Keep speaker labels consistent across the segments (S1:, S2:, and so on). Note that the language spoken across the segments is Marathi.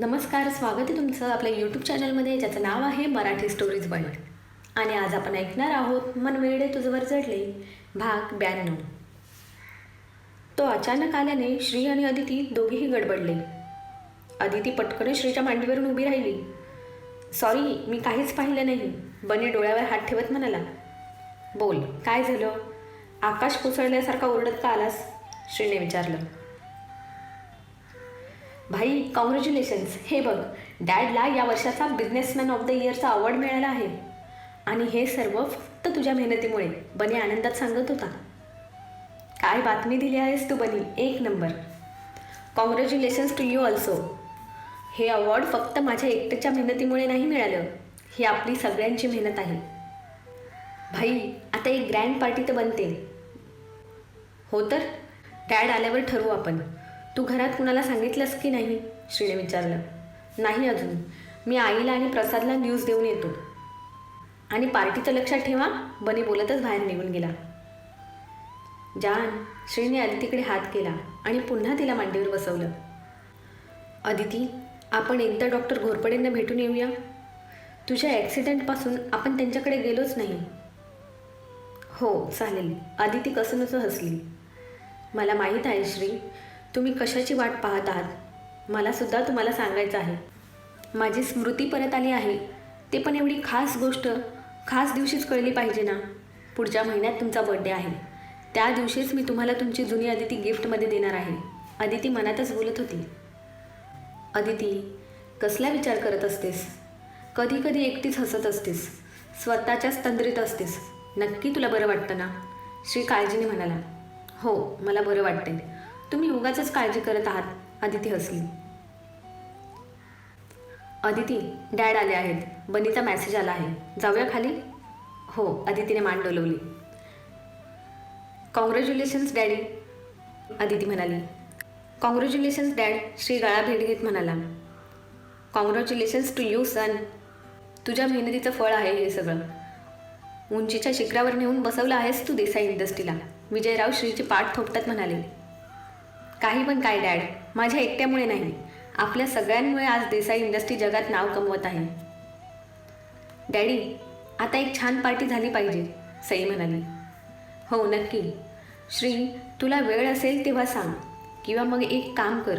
S1: नमस्कार स्वागत आहे तुमचं आपल्या यूट्यूब चॅनलमध्ये ज्याचं नाव आहे मराठी स्टोरीज वर्ल्ड आणि आज आपण ऐकणार आहोत मन वेडे तुझवर चढले भाग ब्याण्णव. तो अचानक आल्याने श्री आणि अदिती दोघेही गडबडले. अदिती पटकन श्रीच्या मांडीवरून उभी राहिली. सॉरी मी काहीच पाहिलं नाही बने डोळ्यावर हात ठेवत म्हणाला. बोल काय झालं? आकाश कोसळल्यासारखा ओरडत का आलास? श्रीने विचारलं. भाई कॉंग्रॅच्युलेशन्स हे बघ डॅडला या वर्षाचा बिझनेसमॅन ऑफ द इयरचा अवॉर्ड मिळाला आहे. आणि हे सर्व फक्त तुझ्या मेहनतीमुळे. बनी आनंदात सांगत होता. काय बातमी दिली आहेस तू बनी? एक नंबर. कॉंग्रॅच्युलेशन्स टू यू ऑल्सो हे अवॉर्ड फक्त माझ्या एकट्याच्या मेहनतीमुळे नाही मिळालं. ही आपली सगळ्यांची मेहनत आहे. भाई आता एक ग्रँड पार्टी तर बनते. हो तर? डॅड आल्यावर ठरवू आपण. तू घरात कुणाला सांगितलंस की नाही? श्रीने विचारलं. नाही अजून. मी आईला आणि प्रसादला न्यूज देऊन येतो. आणि पार्टीचं लक्षात ठेवा बनी बोलतच बाहेर निघून गेला. जान श्रीने अदितीकडे हात केला आणि पुन्हा तिला मांडीवर बसवलं. अदिती आपण एकदा डॉक्टर घोरपडेंना भेटून येऊया. तुझ्या ॲक्सिडेंटपासून आपण त्यांच्याकडे गेलोच नाही. हो चालेल. अदिती कसं हसली. मला माहीत आहे श्री. तुम्ही कशाची वाट पाहत आहात? मला सुद्धा तुम्हाला सांगायचं आहे. माझी स्मृती परत आली आहे. ते पण एवढी खास गोष्ट खास दिवशीच कळली पाहिजे ना? पुढच्या महिन्यात तुमचा बड्डे आहे. त्या दिवशीच मी तुम्हाला तुमची जुनी अदिती गिफ्टमध्ये देणार आहे. अदिती मनातच बोलत होती. अदिती कसला विचार करत असतेस? कधी कधी एकटीच हसत असतेस. स्वतःच्याच तंद्रीत असतेस. नक्की तुला बरं वाटतं ना? श्री काळजीने म्हणाला. हो मला बरं वाटते तुम्ही उगाच काळजी करत आहात अदिती हसली. अदिती डॅड आले आहेत. बनीचा मेसेज आला आहे. जाऊया खाली? हो अदितीने मान डोलवली. Congratulations daddy. अदिती म्हणाली. Congratulations dad. श्री गळा भेट घेत म्हणाला. Congratulations to you son. तुझ्या मेहनतीचं फळ आहे हे सगळं. उंचीच्या शिखरावर नेऊन बसवलं आहेस तू देसाई इंडस्ट्रीला. विजयराव श्रीची पाठ थोपटत म्हणाले. काही पण काय डॅड माझ्या एकट्यामुळे नाही. आपल्या सगळ्यांमुळे आज देसाई इंडस्ट्री जगात नाव कमवत आहे. डॅडी आता एक छान पार्टी झाली पाहिजे सई म्हणाली. हो नक्की. श्री तुला वेळ असेल तेव्हा सांग. किंवा मग एक काम कर.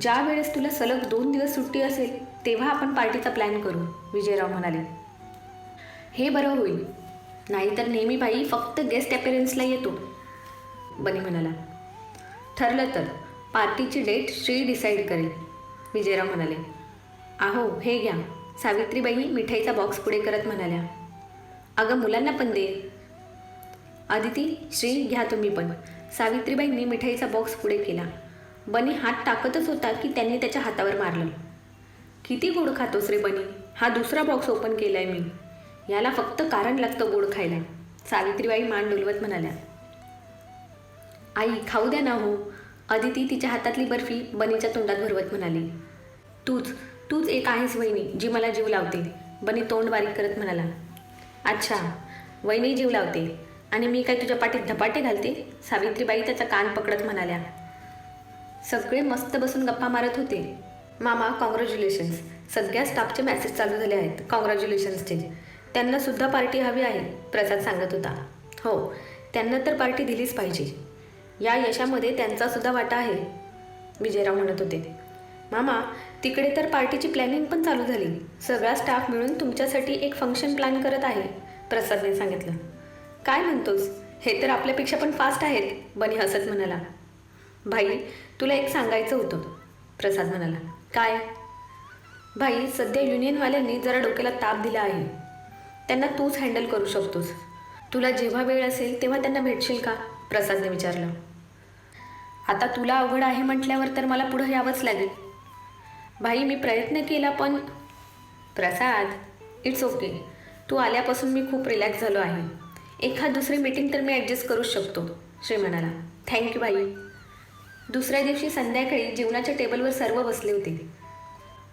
S1: ज्या वेळेस तुला सलग दोन दिवस सुट्टी असेल तेव्हा आपण पार्टीचा प्लॅन करू विजयराव म्हणाले. हे बरं होईल. नाहीतर नेहमी बाई फक्त गेस्ट अपिअरन्सला येतो बनी म्हणाला. ठरलं तर पार्टीची डेट श्री डिसाईड करेल. विजयराव म्हणाले आहो हे घ्या. सावित्रीबाई मिठाईचा बॉक्स पुढे करत म्हणाल्या अगं मुलांना पण दे. आदिती श्री घ्या तुम्ही पण. सावित्रीबाईंनी मिठाईचा बॉक्स पुढे केला. बनी हात टाकतच होता की त्यांनी त्याच्या हातावर मारलं. किती गोड खातोस रे बनी. हा दुसरा बॉक्स ओपन केला आहे मी. याला फक्त कारण लागतं गोड खायला. सावित्रीबाई मान डोलवत म्हणाल्या आई खाऊ द्या ना हो. अदिती तिच्या हातातली बर्फी बनीच्या तोंडात भरवत म्हणाली. तूच तूच एक आहेस वहिनी जी मला जीव लावते. बनी तोंड बारीक करत म्हणाला. अच्छा वहिनी जीव लावते. आणि मी काय तुझ्या पाठीत धपाटे घालते? सावित्रीबाई त्याचा कान पकडत म्हणाल्या. सगळे मस्त बसून गप्पा मारत होते. मामा कॉंग्रॅच्युलेशन्स सगळ्या स्टाफचे मॅसेज चालू झाले आहेत. कॉंग्रॅच्युलेशन्सचे त्यांना सुद्धा पार्टी हवी आहे प्रसाद सांगत होता. हो त्यांना तर पार्टी दिलीच पाहिजे. या यशामध्ये त्यांचा सुद्धा वाटा आहे विजयराव म्हणत होते. मामा तिकडे तर पार्टीची प्लॅनिंग पण चालू झाली. सगळा स्टाफ मिळून तुमच्यासाठी एक फंक्शन प्लॅन करत आहे प्रसादने सांगितलं. काय म्हणतोस? हे तर आपल्यापेक्षा पण फास्ट आहेत बनी हसत म्हणाला. भाई तुला एक सांगायचं होतं प्रसाद म्हणाला. काय? भाई सध्या युनियनवाल्यांनी जरा डोक्याला ताप दिला आहे. त्यांना तूच हँडल करू शकतोस. तुला जेव्हा वेळ असेल तेव्हा त्यांना भेटशील का? प्रसादने विचारलं. आता तुला अवघड आहे म्हटल्यावर तर मला पुढं यावंच लागेल. भाई मी प्रयत्न केला पण प्रसाद इट्स ओके तू आल्यापासून मी खूप रिलॅक्स झालो आहे. एखाद दुसरी मीटिंग तर मी ॲडजस्ट करूच शकतो श्री म्हणाला. थँक्यू भाई. दुसऱ्या दिवशी संध्याकाळी जेवणाच्या टेबलवर सर्व बसले होते.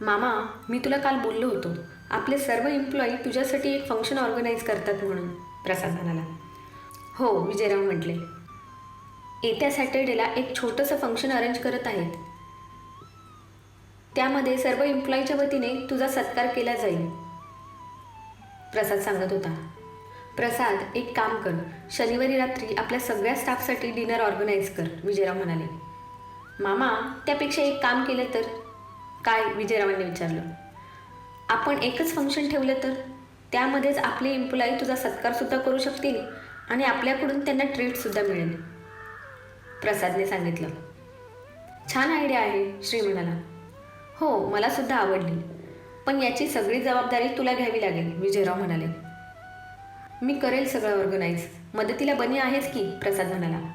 S1: मामा मी तुला काल बोललो होतो. आपले सर्व एम्प्लॉई तुझ्यासाठी एक फंक्शन ऑर्गनाईज करतात म्हणून प्रसाद म्हणाला. हो विजयराव म्हटले. येत्या सॅटर्डेला एक छोटंसं फंक्शन अरेंज करत आहेत. त्यामध्ये सर्व एम्प्लॉईच्या वतीने तुझा सत्कार केला जाईल. प्रसाद सांगत होता. प्रसाद एक काम कर. शनिवारी रात्री आपल्या सगळ्या स्टाफसाठी डिनर ऑर्गनाईज कर विजयराव म्हणाले. मामा त्यापेक्षा एक काम केलं तर? काय? विजयरावांनी विचारलं. आपण एकच फंक्शन ठेवलं तर? त्यामध्येच आपले एम्प्लॉई तुझा सत्कारसुद्धा करू शकतील आणि आपल्याकडून त्यांना ट्रीटसुद्धा मिळेल. प्रसादने सांगितलं. छान आयडिया आहे श्री म्हणाला. हो मला सुद्धा आवडली. पण याची सगळी जबाबदारी तुला घ्यावी लागेल विजयराव म्हणाले. मी करेल सगळं ऑर्गनाईज मदतीला बनी आहेच की? प्रसाद म्हणाला.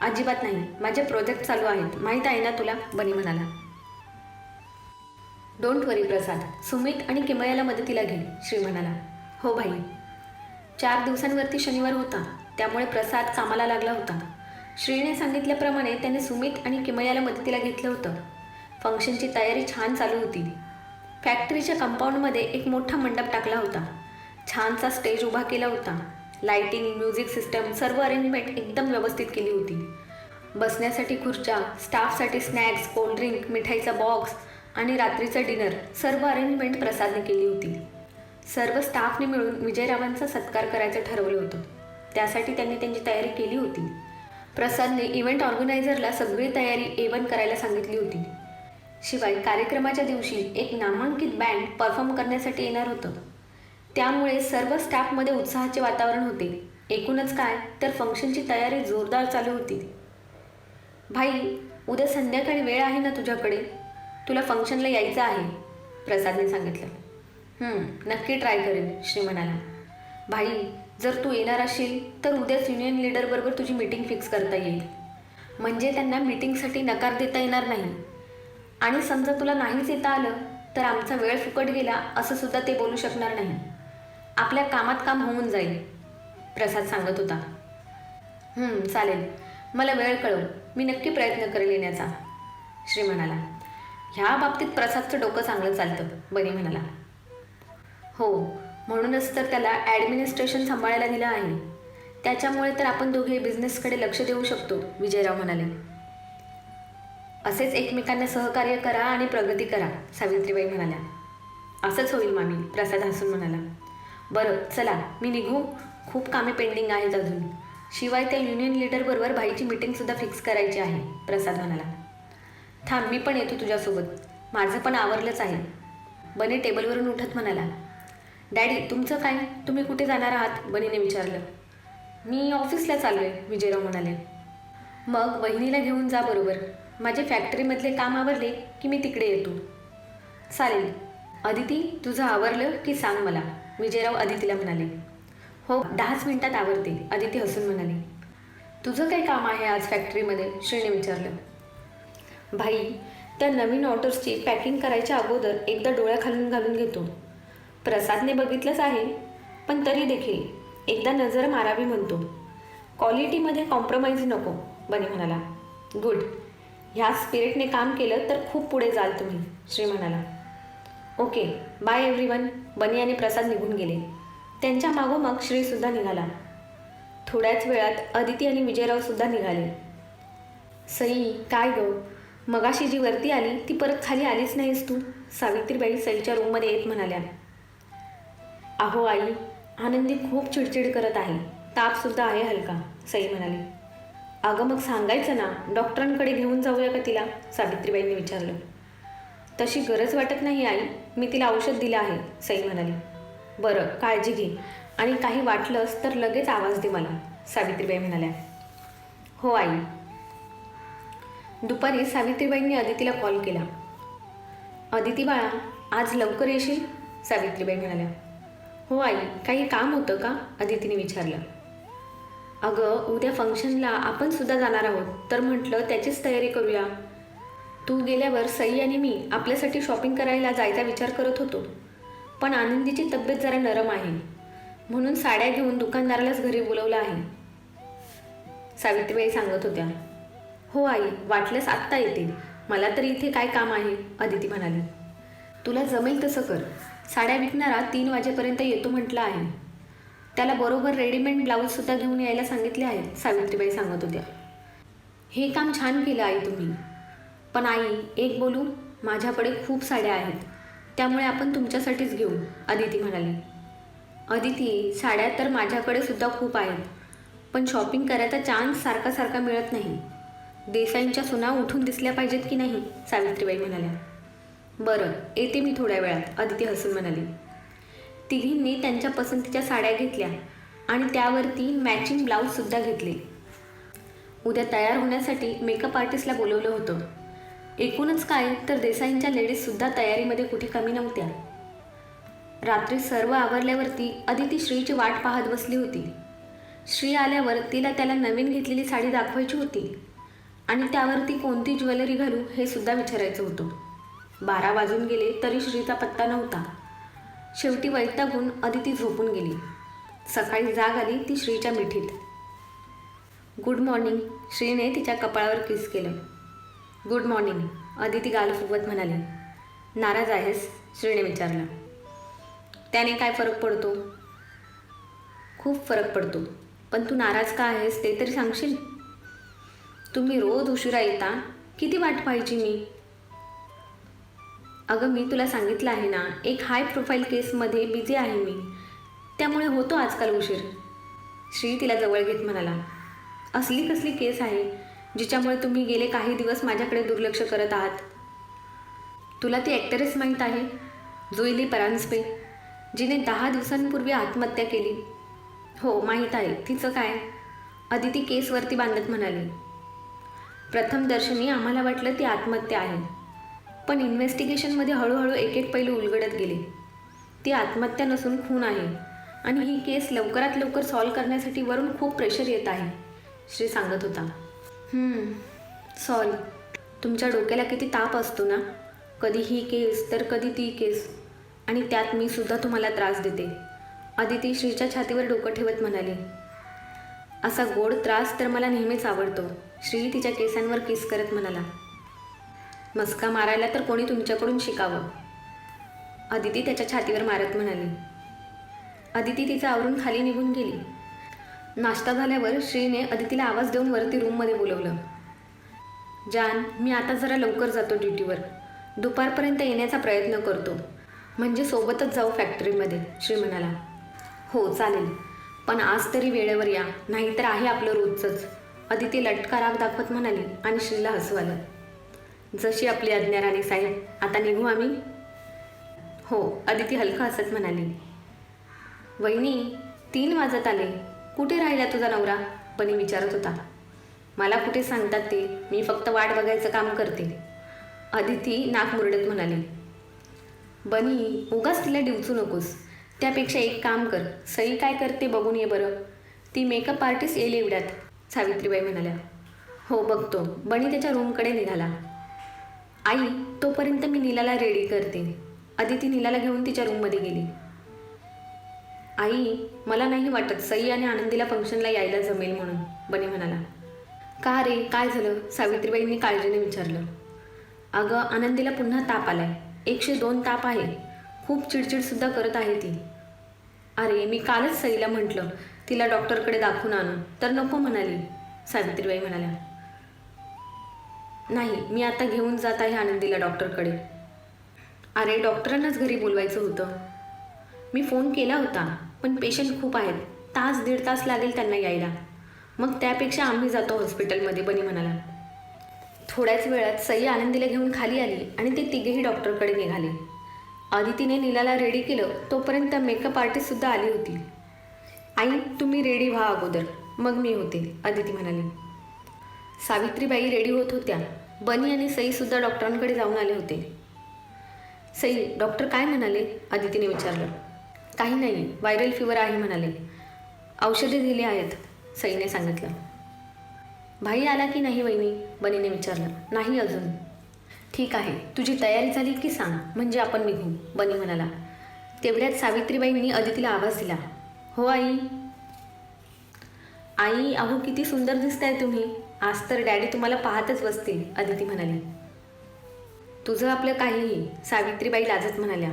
S1: अजिबात नाही. माझे प्रोजेक्ट चालू आहेत. माहीत आहे ना तुला? बनी म्हणाला. डोंट वरी प्रसाद. सुमित आणि किमयाला मदतीला घे श्री म्हणाला. हो भाई चार दिवसांवरती शनिवार होता. त्यामुळे प्रसाद कामाला लागला होता. श्रीने सांगितल्याप्रमाणे त्याने सुमित आणि किमयाला मदतीला घेतलं होतं. फंक्शनची तयारी छान चालू होती. फॅक्टरीच्या कंपाऊंडमध्ये एक मोठा मंडप टाकला होता. छानसा स्टेज उभा केला होता. लाइटिंग म्युझिक सिस्टम सर्व अरेंजमेंट एकदम व्यवस्थित केली होती. बसण्यासाठी खुर्च्या स्टाफसाठी स्नॅक्स कोल्ड्रिंक मिठाईचा बॉक्स आणि रात्रीचं डिनर सर्व अरेंजमेंट प्रसादने केली होती. सर्व स्टाफने मिळून विजयरावांचा सत्कार करायचं ठरवलं होतं. त्यासाठी त्यांनी त्यांची तयारी केली होती. प्रसादने इव्हेंट ऑर्गनायझरला सगळी तयारी एवन करायला सांगितली होती. शिवाय कार्यक्रमाच्या दिवशी एक नामांकित बँड परफॉर्म करण्यासाठी येणार होतं. त्यामुळे सर्व स्टाफमध्ये उत्साहाचे वातावरण होते. एकूणच काय तर फंक्शनची तयारी जोरदार चालू होती. भाई उद्या संध्याकाळी वेळ आहे ना तुझ्याकडे? तुला फंक्शनला यायचं आहे प्रसादने सांगितलं. नक्की ट्राय करेन श्री म्हणाला भाई जर तू येणार असेल तर उद्याच युनियन लीडरबरोबर तुझी मीटिंग फिक्स करता येईल. म्हणजे त्यांना मीटिंगसाठी नकार देता येणार नाही. आणि समजा तुला नाहीच येता आलं तर आमचा वेळ फुकट गेला असं सुद्धा ते बोलू शकणार नाही. आपल्या कामात काम होऊन जाईल प्रसाद सांगत होता. चालेल. मला वेळ कळव. मी नक्की प्रयत्न करेल येण्याचा. श्री म्हणाला. ह्या बाबतीत प्रसादचं डोकं चांगलं चालतं बनी म्हणाला. हो. म्हणूनच तर त्याला ॲडमिनिस्ट्रेशन सांभाळायला दिलं आहे. त्याच्यामुळे तर आपण दोघे बिझनेसकडे लक्ष देऊ शकतो विजयराव म्हणाले. असेच एकमेकांना सहकार्य करा आणि प्रगती करा सावित्रीबाई म्हणाल्या. असंच होईल मामी प्रसाद हसून म्हणाला. बरं चला मी निघू. खूप कामे पेंडिंग आहेत अजून. शिवाय त्या युनियन लीडरबरोबर भाईची मीटिंगसुद्धा फिक्स करायची आहे प्रसाद म्हणाला. थांब मी पण येतो तुझ्यासोबत. माझं पण आवरलंच आहे. बने टेबलवरून उठत म्हणाला. डॅडी तुमचं काय? तुम्ही कुठे जाणार आहात? बनीने विचारलं. मी ऑफिसला चाललो आहे विजयराव म्हणाले. मग वहिनीला घेऊन जा बरोबर. माझे फॅक्टरीमधले काम आवरले की मी तिकडे येतो. चालेल. अदिती तुझं आवरलं की सांग मला. विजयराव अदितीला म्हणाले. हो दहाच मिनिटात आवरते अदिती हसून म्हणाली. तुझं काय काम आहे आज फॅक्टरीमध्ये? श्रीने विचारलं. भाई त्या नवीन ऑटर्सची पॅकिंग करायच्या अगोदर एकदा डोळ्या खालून घालून घेतो. प्रसादने बघितलंच आहे पण तरी देखील एकदा नजर मारावी म्हणतो. क्वालिटीमध्ये कॉम्प्रोमाइज नको बनी म्हणाला. गुड ह्या स्पिरिटने काम केलं तर खूप पुढे जाल तुम्ही श्री म्हणाला. ओके बाय एव्हरीवन बनी आणि प्रसाद निघून गेले. त्यांच्या मागोमाग श्रीसुद्धा निघाला. थोड्याच वेळात अदिती आणि विजयरावसुद्धा निघाले. सई काय गं? मगाशी जी वरती आली ती परत खाली आलीच नाहीस तू सावित्रीबाई सईच्या रूममध्ये येत म्हणाल्या. अहो आई आनंदी खूप चिडचिड करत आहे. तापसुद्धा आहे हलका सई म्हणाली. अगं मग सांगायचं ना डॉक्टरांकडे घेऊन जाऊया का तिला? सावित्रीबाईंनी विचारलं. तशी गरज वाटत नाही आई मी तिला औषध दिलं आहे सई म्हणाली. बरं काळजी घे. आणि काही वाटलंच तर लगेच आवाज दे मला सावित्रीबाई म्हणाल्या. हो आई. दुपारी सावित्रीबाईंनी अदितीला कॉल केला. अदिती बाळा आज लवकर येशील? सावित्रीबाई म्हणाल्या. हो आई काही काम होतं का? अदितीने विचारलं. अगं उद्या फंक्शनला आपण सुद्धा जाणार आहोत तर म्हटलं त्याचीच तयारी करूया. तू गेल्यावर सई आणि मी आपल्यासाठी शॉपिंग करायला जायचा विचार करत होतो. पण आनंदीची तब्येत जरा नरम आहे. म्हणून साड्या घेऊन दुकानदारालाच घरी बोलवलं आहे. सावित्रीबाई सांगत होत्या. हो आई वाटल्यास आत्ता येते. मला तर इथे काय काम आहे? अदिती म्हणाली. तुला जमेल तसं कर. साड्या विकणारा तीन वाजेपर्यंत येतो म्हटलं आहे. त्याला बरोबर रेडीमेड ब्लाऊजसुद्धा घेऊन यायला सांगितले आहे सावित्रीबाई सांगत होत्या. हे काम छान केलं आई तुम्ही. पण आई एक बोलू माझ्याकडे खूप साड्या आहेत. त्यामुळे आपण तुमच्यासाठीच घेऊ अदिती म्हणाली. अदिती साड्या तर माझ्याकडे सुद्धा खूप आहेत. पण शॉपिंग करायचा चान्स सारखा सारखा मिळत नाही. देसाईंच्या सुना उठून दिसल्या पाहिजेत की नाही सावित्रीबाई म्हणाल्या. बरं येते मी थोड्या वेळात अदिती हसून म्हणाली. तिघींनी त्यांच्या पसंतीच्या साड्या घेतल्या आणि त्यावरती मॅचिंग ब्लाऊजसुद्धा घेतले. उद्या तयार होण्यासाठी मेकअप आर्टिस्टला बोलवलं होतं. एकूणच काय तर देसाईंच्या लेडीजसुद्धा तयारीमध्ये कुठे कमी नव्हत्या. रात्री सर्व आवरल्यावरती अदिती श्रीची वाट पाहत बसली होती. श्री आल्यावर तिला त्याला नवीन घेतलेली साडी दाखवायची होती आणि त्यावरती कोणती ज्वेलरी घालू हे सुद्धा विचारायचं होतं. बारा वाजून गेले तरी श्रीचा पत्ता नव्हता. शेवटी वैतागून अदिती झोपून गेली. सकाळी जाग आली ती श्रीच्या मिठीत. Good morning. श्रीने तिच्या कपाळावर किस केलं. Good morning. अदिती गाल फुगवत म्हणाली. नाराज आहेस श्रीने विचारलं. त्याने काय फरक पडतो? खूप फरक पडतो. पण तू नाराज का आहेस ते तरी सांगशील? तुम्ही रोज उशिरा येता. किती वाट पाहिजे मी? अगं मी तुला सांगितलं आहे ना एक हाय प्रोफाईल केसमध्ये बिझी आहे मी. त्यामुळे होतो आजकाल उशीर. श्री तिला जवळ घेत म्हणाला असली कसली केस आहे जिच्यामुळे तुम्ही गेले काही दिवस माझ्याकडे दुर्लक्ष करत आहात? तुला ती ॲक्टरेस माहीत आहे जुईली परांजपे जिने दहा दिवसांपूर्वी आत्महत्या केली. हो माहीत आहे. तिचं काय? अदिती केसवरती बांधत म्हणाली. प्रथमदर्शनी आम्हाला वाटलं ती आत्महत्या आहे. पण इन्व्हेस्टिगेशनमध्ये हळूहळू एक एक पैलू उलगडत गेले. ती आत्महत्या नसून खून आहे आणि ही केस लवकरात लवकर सॉल्व करण्यासाठी वरून खूप प्रेशर येत आहे श्री सांगत होता. सॉरी तुमच्या डोक्याला किती ताप असतो ना? कधी ही केस तर कधी ती केस. आणि त्यात मी सुद्धा तुम्हाला त्रास देते. अदिती श्रीच्या छातीवर डोकं ठेवत म्हणाली असा गोड त्रास तर मला नेहमीच आवडतो श्री तिच्या केसांवर किस करत म्हणाला. मस्का मारायला तर कोणी तुमच्याकडून शिकावं? अदिती त्याच्या छातीवर मारत म्हणाली. अदिती तिचं आवरून खाली निघून गेली. नाश्ता झाल्यावर श्रीने अदितीला आवाज देऊन वरती रूममध्ये बोलवलं. जान मी आता जरा लवकर जातो ड्युटीवर दुपारपर्यंत येण्याचा प्रयत्न करतो. म्हणजे सोबतच जाऊ फॅक्टरीमध्ये श्री म्हणाला. हो चालेल. पण आज तरी वेळेवर या. नाहीतर आहे आपलं रोजचंच. अदिती लटका राग दाखवत म्हणाली आणि श्रीला हसू आलं. जशी आपली आज्ञा राणी साहेब आता निघू आम्ही? हो अदिती हलका असत म्हणाली. वहिनी तीन वाजत आले. कुठे राहिला तुझा नवरा? पणी विचारत होता. मला कुठे सांगतात ते? मी फक्त वाट बघायचं काम करते. अदिती नाक मुरडत म्हणाली. बनी उगाच तिला डिवचू नकोस. त्यापेक्षा एक काम कर. सई काय करते बघून ये बरं. ती मेकअप आर्टिस्ट येईल एवढ्यात सावित्रीबाई म्हणाल्या. हो बघतो. बनी त्याच्या रूमकडे निघाला. आई तोपर्यंत मी नीलाला रेडी करते. अदिती नीलाला घेऊन तिच्या रूममध्ये गेली. आई मला नाही वाटत सई आणि आनंदीला फंक्शनला यायला जमेल म्हणून बने म्हणाला. का रे काय झालं? सावित्रीबाईंनी काळजीने विचारलं. अगं आनंदीला पुन्हा ताप आलाय. एकशे दोन ताप आहे. खूप चिडचिडसुद्धा करत आहे ती. अरे मी कालच सईला म्हटलं तिला डॉक्टरकडे दाखवून आणू. तर नको म्हणाली सावित्रीबाई म्हणाल्या. नाही मी आता घेऊन जात आहे आनंदीला डॉक्टरकडे. अरे डॉक्टरांनाच घरी बोलवायचं होतं. मी फोन केला होता पण पेशंट खूप आहेत. तास दीड तास लागेल त्यांना यायला. मग त्यापेक्षा आम्ही जातो हॉस्पिटलमध्ये बनी म्हणाला. थोड्याच वेळात सई आनंदीला घेऊन खाली आली आणि ते तिघेही डॉक्टरकडे निघाले. आदितीने नीलाला रेडी केलं तोपर्यंत मेकअप आर्टिस्टसुद्धा आली होती. आई तुम्ही रेडी व्हा अगोदर. मग मी होते अदिती म्हणाली. सावित्रीबाई रेडी होत होत्या. बनी आणि सईसुद्धा डॉक्टरांकडे जाऊन आले होते. सई डॉक्टर काय म्हणाले? अदितीने विचारलं. काही नाही व्हायरल फिवर आहे म्हणाले. औषधे दिली आहेत सईने सांगितलं. भाई आला की नाही वहिनी? बनीने विचारलं. नाही अजून. ठीक आहे तुझी तयारी झाली की सांग म्हणजे आपण निघू बनी म्हणाला. तेवढ्यात सावित्रीबाईंनी अदितीला आवाज दिला. हो आई. आई अहो किती सुंदर दिसताय तुम्ही. आज तर डॅडी तुम्हाला पाहतच बसतील अदिती म्हणाली. तुझं आपलं काहीही सावित्रीबाई लाजत म्हणाल्या.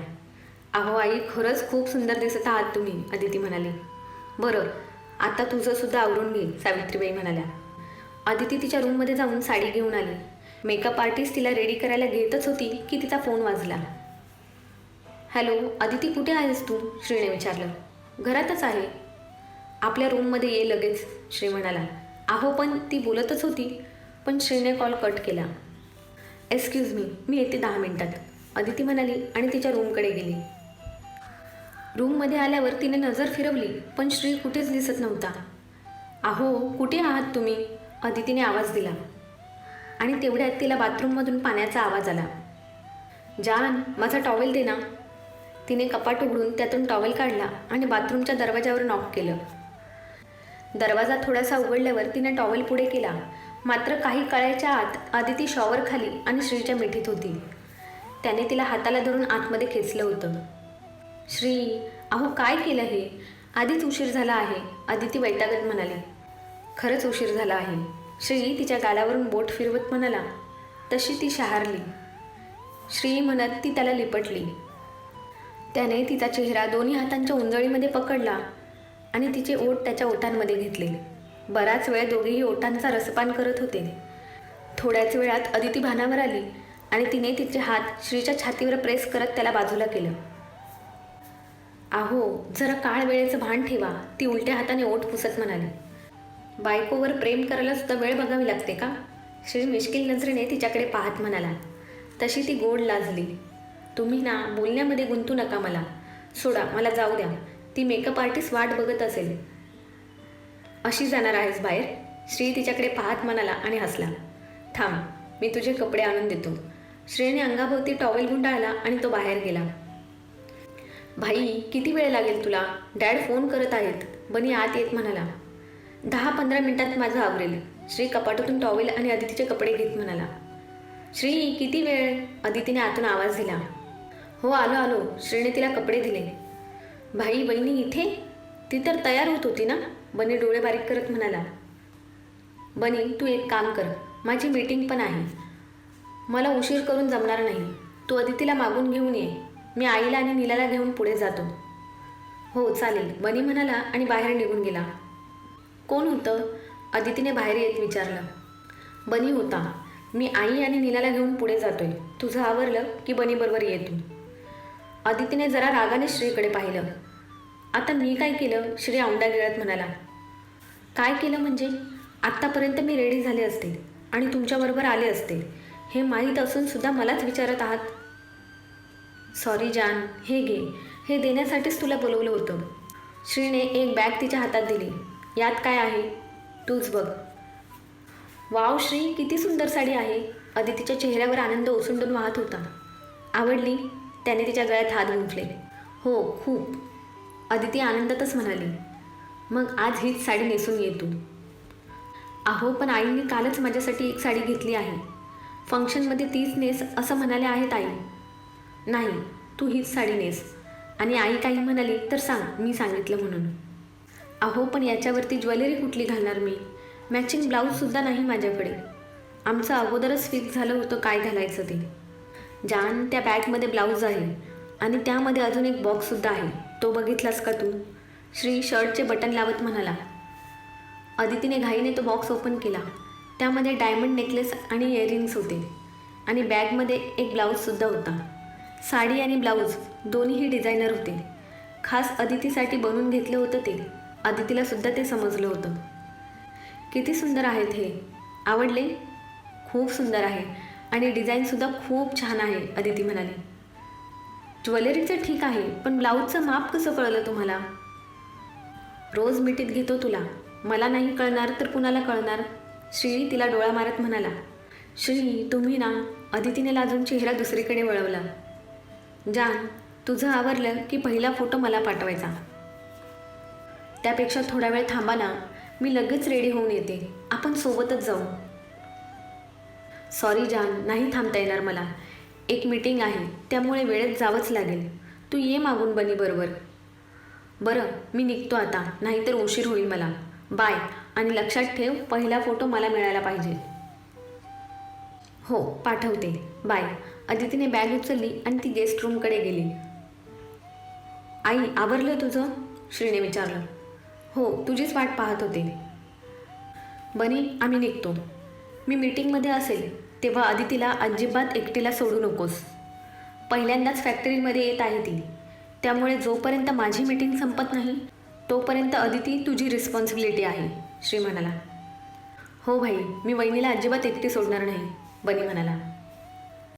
S1: अहो आई खरंच खूप सुंदर दिसत आहात तुम्ही अदिती म्हणाली. बरं आता तुझंसुद्धा आवरून घे सावित्रीबाई म्हणाल्या. अदिती तिच्या रूममध्ये जाऊन साडी घेऊन आली. मेकअप आर्टिस्ट तिला रेडी करायला घेतच होती की तिचा फोन वाजला. हॅलो अदिती कुठे आहेस तू? श्रीने विचारलं. घरातच आहे. आपल्या रूममध्ये ये लगेच श्री म्हणाला. अहो पण ती बोलतच होती. पण श्रीने कॉल कट केला. एक्सक्यूज मी मी येते दहा मिनिटात. अदिती म्हणाली आणि तिच्या रूमकडे गेली. रूममध्ये आल्यावर तिने नजर फिरवली पण श्री कुठेच दिसत नव्हता. अहो कुठे आहात तुम्ही? अदितीने आवाज दिला. आणि तेवढ्यात तिला बाथरूममधून पाण्याचा आवाज आला. जान माझा टॉवेल दे ना. तिने कपाट उघडून त्यातून टॉवेल काढला आणि बाथरूमच्या दरवाजावर नॉक केलं. दरवाजा थोडासा उघडल्यावर तिने टॉवेल पुढे केला. मात्र काही काळाच्या आत आदिती शॉवर खाली आणि श्रीच्या मिठीत होती. त्याने तिला हाताला धरून आतमध्ये खेचलं होतं. श्री अहो काय केलं हे? आधीच उशीर झाला आहे आदिती वैतागत म्हणाली. खरंच उशीर झाला आहे. श्री तिच्या गालावरून बोट फिरवत म्हणाला. तशी ती शहारली. श्री म्हणत ती त्याला लिपटली. त्याने तिचा चेहरा दोन्ही हातांच्या उंजळीमध्ये पकडला. आणि तिचे ओठ त्याच्या ओठांमध्ये घेतलेले. बराच वेळ दोघेही ओठांचा रसपान करत होते. थोड्याच वेळात अदिती भानावर आली आणि तिने तिचे हात श्रीच्या छातीवर प्रेस करत त्याला बाजूला केलं. आहो जरा काळ वेळेचं भान ठेवा ती उलट्या हाताने ओठ पुसत म्हणाली. बायकोवर प्रेम करायला सुद्धा वेळ बघावी लागते का? श्री मिश्किल नजरेने तिच्याकडे पाहत म्हणाला. तशी ती गोड लाजली. तुम्ही ना बोलण्यामध्ये गुंतू नका मला. सोडा मला जाऊ द्या. ती मेकअप आर्टिस्ट वाट बघत असेल. अशी जाणार आहेस बाहेर. श्री तिच्याकडे पाहत म्हणाला आणि हसला. थांब मी तुझे कपडे आणून देतो. श्रीने अंगाभोवती टॉवेल गुंडाळला आणि तो बाहेर गेला. भाई किती वेळ लागेल तुला? डॅड फोन करत आहेत. बनी आत येत म्हणाला. दहा पंधरा मिनिटात माझं आवरेल. श्री कपाटातून टॉवेल आणि अदितीचे कपडे घेत म्हणाला. श्री किती वेळ? अदितीने आतून आवाज दिला. हो आलो आलो. श्रीने तिला कपडे दिले. भाई बहिणी इथे? ती तर तयार होत होती ना? बनी डोळे बारीक करत म्हणाला. बनी तू एक काम कर. माझी मीटिंग पण आहे. मला उशीर करून जमणार नाही. तू अदितीला मागून घेऊन ये. मी आईला आणि नीलाला घेऊन पुढे जातो. हो चालेल. बनी म्हणाला आणि बाहेर निघून गेला. कोण होतं? अदितीने बाहेर येत विचारलं. बनी होता. मी आई आणि नीलाला घेऊन पुढे जातोय. तुझं आवरलं की बनीबरोबर ये तू. अदितीने जरा रागाने श्रीकडे पाहिलं. आता मी काय केलं? श्री औंडा गिळत म्हणाला. काय केलं म्हणजे? आत्तापर्यंत मी रेडी झाले असते आणि तुमच्याबरोबर आले असते. हे माहीत असूनसुद्धा मलाच विचारत आहात. सॉरी जान हे घे. हे देण्यासाठीच तुला बोलवलं होतं. श्रीने एक बॅग तिच्या हातात दिली. यात काय आहे? तूच बघ. वाव श्री. किती सुंदर साडी आहे. अदितीच्या चेहऱ्यावर आनंद ओसंडून वाहत होता. आवडली? त्याने तिच्या गळ्यात हात गुंफले. हो खूप. अदिती आनंदातच म्हणाली मग आज हीच साडी नेसून ये तू. अहो पण आईने कालच माझ्यासाठी एक साडी घेतली आहे. फंक्शनमध्ये तीच नेस असं म्हणाले आहेत आई. नाही तू हीच साडी नेस. आणि आई काही म्हणाली तर सांग मी सांगितलं म्हणून. अहो पण याच्यावरती ज्वेलरी कुठली घालणार मी? मॅचिंग ब्लाऊजसुद्धा नाही माझ्याकडे. आमचं अगोदरच फिक्स झालं होतं काय घालायचं ते. जान त्या बॅगमध्ये ब्लाऊज आहे आणि त्यामध्ये अजून एक बॉक्ससुद्धा आहे. तो बघितलास का तू? श्री शर्टचे बटन लावत म्हणाला. अदितीने घाईने तो बॉक्स ओपन केला. त्यामध्ये डायमंड नेकलेस आणि इयरिंग्स होते. आणि बॅगमध्ये एक ब्लाऊजसुद्धा होता. साडी आणि ब्लाऊज दोन्हीही डिझायनर होते. खास अदितीसाठी बनवून घेतलं होतं ते. अदितीला सुद्धा ते समजलं होतं. किती सुंदर आहेत हे. आवडले? खूप सुंदर आहे. आणि डिझाईनसुद्धा खूप छान आहे अदिती म्हणाली. ज्वेलरीचं ठीक आहे पण ब्लाऊजचं माप कसं कळलं तुम्हाला? रोज मिठीत घेतो तुला. मला नाही कळणार तर कुणाला कळणार? श्री तिला डोळा मारत म्हणाला. श्री तुम्ही ना अदितीने लाजून चेहरा दुसरीकडे वळवला. जान तुझं आवरलं की पहिला फोटो मला पाठवायचा. त्यापेक्षा थोडा वेळ थांबा ना मी लगेच रेडी होऊन येते. आपण सोबतच जाऊ. सॉरी जान नाही थांबता येणार मला. एक मीटिंग आहे. त्यामुळे वेळेत जावंच लागेल. तू ये मागून बनी बरोबर. बरं मी निघतो आता. नाहीतर उशीर होईल मला. बाय आणि लक्षात ठेव पहिला फोटो मला मिळायला पाहिजे. हो पाठवते. बाय अदितीने बॅग उचलली आणि ती गेस्ट रूमकडे गेली. आई आवरलं तुझं? श्रीने विचारलं. हो तुझीच वाट पाहत होते. बनी आम्ही निघतो. मी मीटिंगमध्ये असेल. तेव्हा अदितीला अजिबात एकटीला सोडू नकोस. पहिल्यांदाच फॅक्टरीमध्ये येत आहे ती. त्यामुळे जोपर्यंत माझी मीटिंग संपत नाही तोपर्यंत अदिती तुझी रिस्पॉन्सिबिलिटी आहे श्री म्हणाला हो भाई मी वहिनीला अजिबात एकटी सोडणार नाही बनी म्हणाला.